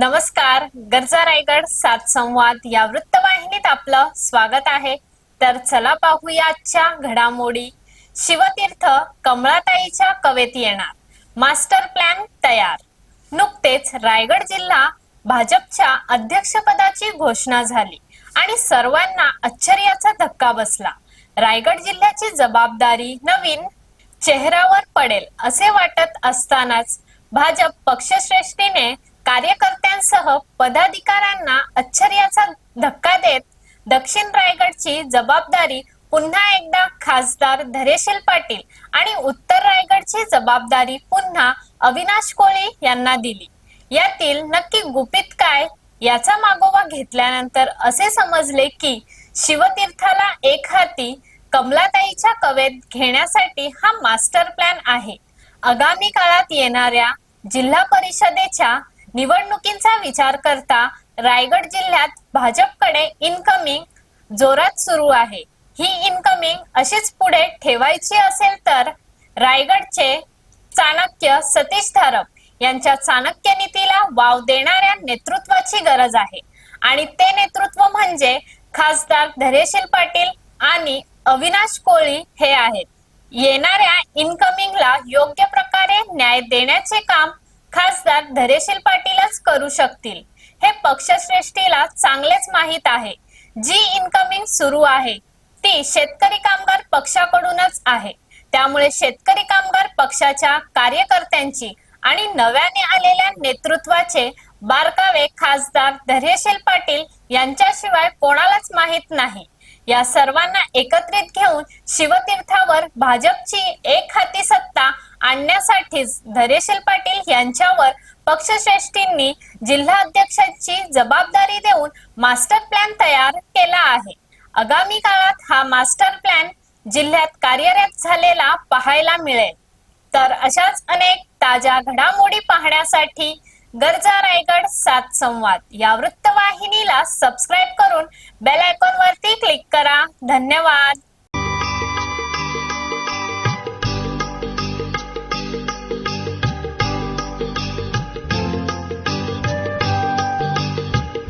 नमस्कार गरजा रायगड सात संवाद या वृत्तवाहिनीत आपलं स्वागत आहे. तर चला पाहूया आजच्या घडामोडी. शिवतीर्थ कमळाताईच्या कवेत येणार. मास्टर प्लॅन तयार. नुकतेच रायगड जिल्हा भाजपच्या अध्यक्षपदाची घोषणा झाली आणि सर्वांना आश्चर्याचा धक्का बसला. रायगड जिल्ह्याची जबाबदारी नवीन चेहऱ्यावर पडेल असे वाटत असतानाच भाजप पक्षश्रेष्ठीने पदाधिकाऱ्यांना आश्चर्याचा धक्का देत दक्षिण रायगडची जबाबदारी पुन्हा एकदा खासदार धैर्यशील पाटील आणि उत्तर रायगडची जबाबदारी पुन्हा अविनाश कोळी यांना दिली. यातील नक्की गुपित काय याचा मागोवा घेतल्यानंतर असे समजले की शिवतीर्थाला एक हाती कमलाताईच्या कवेत घेण्यासाठी हा मास्टर प्लॅन आहे. आगामी काळात येणाऱ्या जिल्हा परिषदेच्या निवडणुकींचा विचार करता रायगड जिल्ह्यात भाजपकडे इनकमिंग जोरात सुरू आहे. ही इनकमिंग अशीच पुढे ठेवायची असेल तर रायगडचे चाणक्य सतीश धारप यांच्या चाणक्य नीतीला वाव देणाऱ्या नेतृत्वाची गरज आहे. आणि ते नेतृत्व म्हणजे खासदार धैर्यशील पाटील आणि अविनाश कोळी हे आहेत. येणाऱ्या इनकमिंगला योग्य प्रकारे न्याय देण्याचे काम खासदार धैर्यशील पाटीलच करू शकतील. हे पक्षश्रेष्ठीला चांगलेच माहीत आहे. जी इनकमिंग सुरू आहे ती शेतकरी कामगार पक्षाकडूनच आहे. त्यामुळे शेतकरी कामगार पक्षाच्या कार्यकर्त्यांची आणि नव्याने आलेल्या नेतृत्वाचे बारकावे खासदार धैर्यशील पाटील यांच्याशिवाय कोणालाच माहीत नाही. या सर्वांना एकत्रित घेऊन शिवतीर्थावर भाजपची एक हाती सत्ता आणण्यासाठीच धरेशील पाटील यांच्यावर पक्षश्रेष्ठींनी जिल्हा अध्यक्षांची जबाबदारी देऊन मास्टर प्लॅन तयार केला आहे. आगामी काळात हा मास्टर प्लॅन जिल्ह्यात कार्यरत झालेला पाहायला मिळेल. तर अशाच अनेक ताज्या घडामोडी पाहण्यासाठी गरजा रायगड सात संवाद या वृत्तवाहिनीला सबस्क्राईब करून बेल आयकॉन वरती क्लिक करा. धन्यवाद.